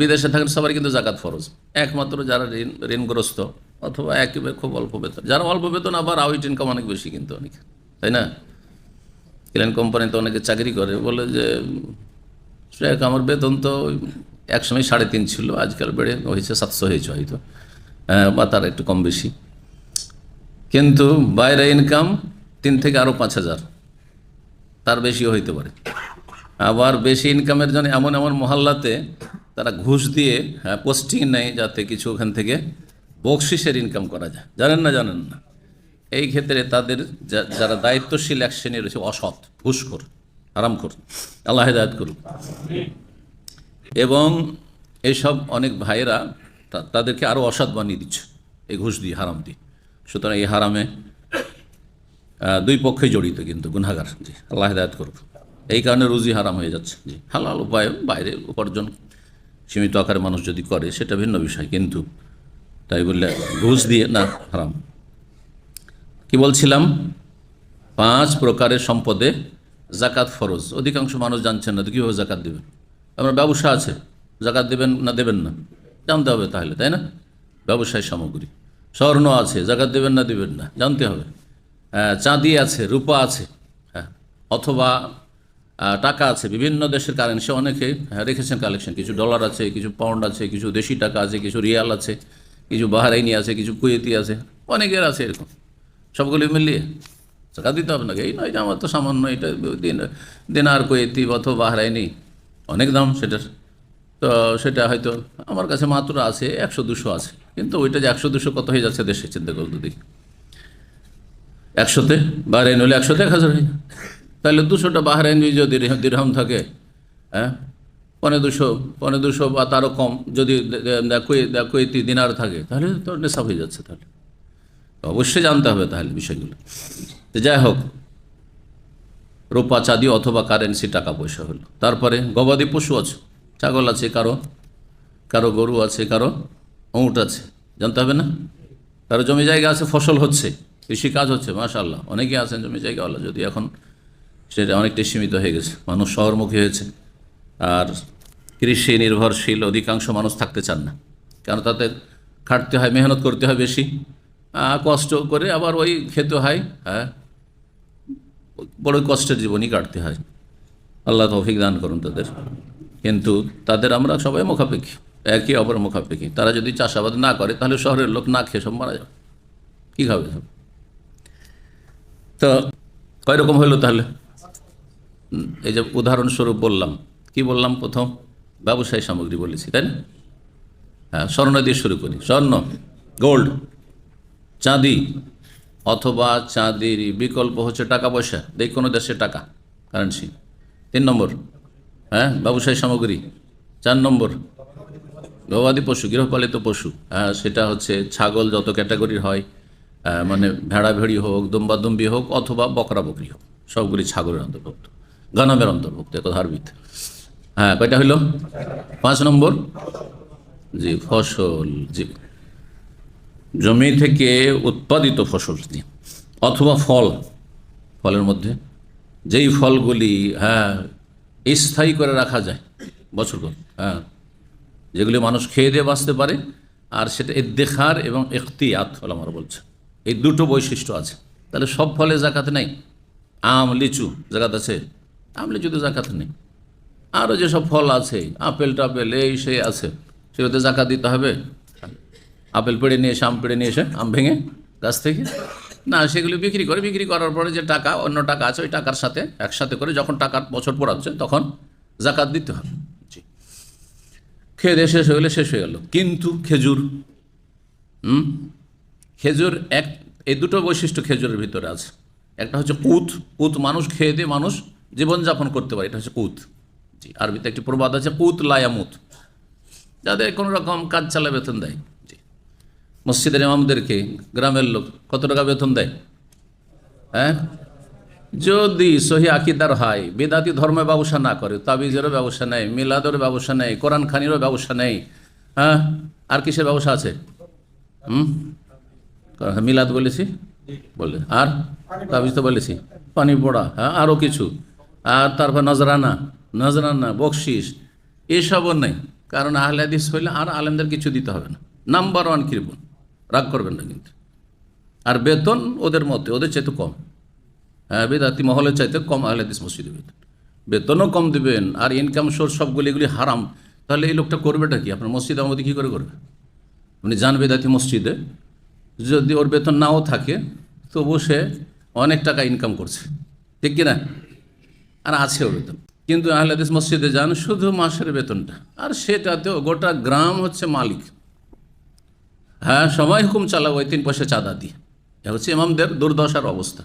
বিদেশে থাকেন সবারই কিন্তু জাকাত ফরজ। একমাত্র যারা ঋণ ঋণগ্রস্ত অথবা একেবারে খুব অল্প বেতন। যারা অল্প বেতন আবার আউট ইনকাম অনেক বেশি কিন্তু অনেক তাই না? ক্লিন কোম্পানিতে অনেকে চাকরি করে বলে যে আমার বেতন তো একসময় সাড়ে তিন ছিল আজকাল বেড়ে হয়েছে সাতশো হয়েছে হয়তো আহ, বা তার একটু কম বেশি। কিন্তু বাইরে ইনকাম তিন থেকে আরও পাঁচ হাজার তার বেশিও হইতে পারে। আবার বেশি ইনকামের জন্য এমন এমন মহল্লাতে তারা ঘুষ দিয়ে হ্যাঁ, পোস্টিং নেয় যাতে কিছু ওখান থেকে বকশিসের ইনকাম করা যায়। জানেন না জানেন না? এই ক্ষেত্রে তাদের যারা দায়িত্বশীল এক শ্রেণি রয়েছে অসৎ ঘুষখোর আরামখোর আল্লাহ হেদায়ত করুক। এবং এইসব অনেক ভাইয়েরা তাদেরকে আরও অসৎ বানিয়ে দিচ্ছে এই ঘুষ দিয়ে হারাম দিয়ে। সুতরাং এই হারামে দুই পক্ষে জড়িত কিন্তু গুনাগার জি আল্লাহ হেদায়ত করুক। এই কারণে রুজি হারাম হয়ে যাচ্ছে। জি হালাল উপায় বাইরে উপার্জন সীমিত আকারে মানুষ যদি করে সেটা ভিন্ন বিষয় কিন্তু তাই বললে ঘুষ দিয়ে না হারাম। কি বলছিলাম? পাঁচ প্রকারের সম্পদে জাকাত ফরজ। অধিকাংশ মানুষ জানছেন না তো কীভাবে জাকাত দেবেন? আপনার ব্যবসা আছে জাকাত দেবেন না দেবেন না? জানতে হবে তাহলে তাই না? ব্যবসায় সামগ্রী। স্বর্ণ আছে জাকাত দেবেন না দেবেন না জানতে হবে। আহ, চাঁদি আছে রূপা আছে হ্যাঁ অথবা টাকা আছে। বিভিন্ন দেশের কারেন্সি অনেকে হ্যাঁ, রেখেছেন কালেকশন কিছু ডলার আছে কিছু পাউন্ড আছে কিছু দেশি টাকা আছে কিছু রিয়াল আছে কিছু বাহারাইনি আছে কিছু কুয়েতি আছে অনেকের আছে এরকম। সবগুলি মিলিয়ে টাকা দিতে হবে নাকি? এই নয় যে আমার তো সামান্য এটা দিন দিনার কুয়েতি অথবা বাহারাইনি অনেক দাম সেটার। তো সেটা হয়তো আমার কাছে মাত্র আছে একশো দুশো আছে। কিন্তু ওইটা যে একশো দুশো কত হয়ে যাচ্ছে দেশে চিন্তা করতে দেখি। একশোতে বাহরাইন হলে একশোতে এক হাজার হয়ে। তাহলে দুশোটা বাহরাইন যদি দিরহাম- থাকে হ্যাঁ? পনে দুশো পনেরো দুশো বা তারও কম যদি কুয়েতি দিনার থাকে, তাহলে তো নেশাব হয়ে যাচ্ছে তাহলে। অবশ্যই জানতে হবে তাহলে বিষয়গুলো। তো যাই হোক, রূপা চাঁদি অথবা কারেন্সি টাকা পয়সা হলো। তারপরে গবাদি পশু আছে, ছাগল আছে, কারও কারও গরু আছে, কারও উঁট আছে, জানতে হবে না? কারও জমি জায়গা আছে, ফসল হচ্ছে কৃষি কাজ হচ্ছে মাশাল্লাহ অনেকে আছেন জমি জায়গাওয়ালা, যদি এখন সেটা অনেকটাই সীমিত হয়ে গেছে। মানুষ শহরমুখী হয়েছে। আর কৃষি নির্ভরশীল অধিকাংশ মানুষ থাকতে চান না। কারণ তাদের খাটতে হয়, মেহনত করতে হয় বেশি। কষ্ট করে আবার ওই খেতে হয় হ্যাঁ। বড় কষ্টের জীবনই কাটতে হয়। আল্লাহ তৌফিক দান করুন তাদের। কিন্তু তাদের আমরা সবাই মুখাপেক্ষী একই অপর মুখাপেক্ষী। তারা যদি চাষাবাদ না করে, তাহলে শহরের লোক না খেয়ে সব মারা যাবে। কী খাবে তো কয় রকম হইল তাহলে? এই যে উদাহরণস্বরূপ বললাম, কি বললাম প্রথম? ব্যবসায়ী সামগ্রী বলেছি, তাই না? হ্যাঁ স্বর্ণ দিয়ে শুরু করি। স্বর্ণ, গোল্ড, চাঁদি, অথবা চাঁদির বিকল্প হচ্ছে টাকা পয়সা দেখ কোনো দেশে টাকা কারেন্সি তিন নম্বর হ্যাঁ ব্যবসায়ী সামগ্রী। চার নম্বর, গবাদি পশু, গৃহপালিত পশু হ্যাঁ সেটা হচ্ছে ছাগল যত ক্যাটাগরির হয় মানে ভেড়া ভেড়ি হোক, দুম্বাদুম্বি হোক, অথবা বকরা বকরি হোক, সবগুলি ছাগলের অন্তর্ভুক্ত। গানামের অন্তর্ভুক্ত এক ধার্মিক। হ্যাঁ কয়টা হইল? পাঁচ নম্বর? জি, ফসল, জি। জমি থেকে উৎপাদিত ফসল অথবা ফল, ফলের মধ্যে। যেই ফলগুলি হ্যাঁ স্থায়ী করে রাখা যায় বছর কর হ্যাঁ যেগুলি মানুষ খেয়ে দিয়ে বাঁচতে পারে, আর সেটা ইদ্দেখার এবং এখতিয়াত ফল আমার বলছে। এই দুটো বৈশিষ্ট্য আছে। তাহলে সব ফলে জাকাত নেই? আম, লিচু, জাকাত আছে? আম লিচুতে জাকাত নেই। আরও যেসব ফল আছে আপেল টাপেল এই সেই আছে সেগুলোতে জাকাত দিতে হবে। আপেল পেড়ে নিয়ে এসে আম পেড়ে নিয়ে এসে আম ভেঙে গাছ থেকে না সেগুলি বিক্রি করে বিক্রি করার পরে যে টাকা অন্য টাকা আছে ওই টাকার সাথে একসাথে করে যখন টাকার বছর পড়াচ্ছে তখন জাকাত দিতে হবে। জি। খেয়ে দিয়ে শেষ হয়ে গেলে শেষ হয়ে গেল। কিন্তু খেজুর হুম? খেজুর এক এই দুটো বৈশিষ্ট্য খেজুরের ভিতরে আছে। একটা হচ্ছে কুত কুত মানুষ খেয়ে দিয়ে মানুষ জীবনযাপন করতে পারে, এটা হচ্ছে কুত। জি, আরবিতে একটি প্রবাদ আছে, কুত লায়ামুত যাদের কোনো রকম কাজ চালা বেতন দেয়, জি। মসজিদের ইমামদেরকে, গ্রামের লোক, কত টাকা বেতন দেয়? হ্যাঁ? যদি সহি আকিদার হয়, বেদাতি ধর্মের ব্যবসা না করে, তাবিজেরও ব্যবসা নেই, মিলাদের ব্যবসা নেই কোরআন খানিরও ব্যবসা নেই হ্যাঁ? আর কিসের ব্যবসা আছে? হুম? মিলাদ বলেছি? বলে, আর? তাবিজ তো বলেছি। পানি পড়া হ্যাঁ? আরও কিছু। আর তারপর নজরানা নজরানা বকশিস এসবও নেই। কারণ আহলে হইলে আর আলেমদের কিছু দিতে হবে না। নাম্বার ওয়ান কৃপণ রাগ করবেন না কিন্তু। আর বেতন ওদের মতে ওদের চাইতে কম। হ্যাঁ বেদাতি মহলের চাইতে কম আহলে হাদিস মসজিদে বেতন। বেতনও কম দিবেন, আর ইনকাম সোর্স সবগুলি এগুলি হারাম। তাহলে এই লোকটা করবেটা কি? আপনার মসজিদ আমাদের কী করে করবে? উনি যান বেদাতি মসজিদে। যদি ওর বেতন নাও থাকে, তবু সে অনেক টাকা ইনকাম করছে। ঠিক কিনা? আর আছেও বেতন কিন্তু আহলাদিস মসজিদে যান শুধু মাসের বেতনটা। আর সেটাতেও গোটা গ্রাম হচ্ছে মালিক। হ্যাঁ সবাই হুকুম চালাবো ওই তিন পয়সা চাঁদা দিয়ে। এ হচ্ছে ইমামদের দুর্দশার অবস্থা।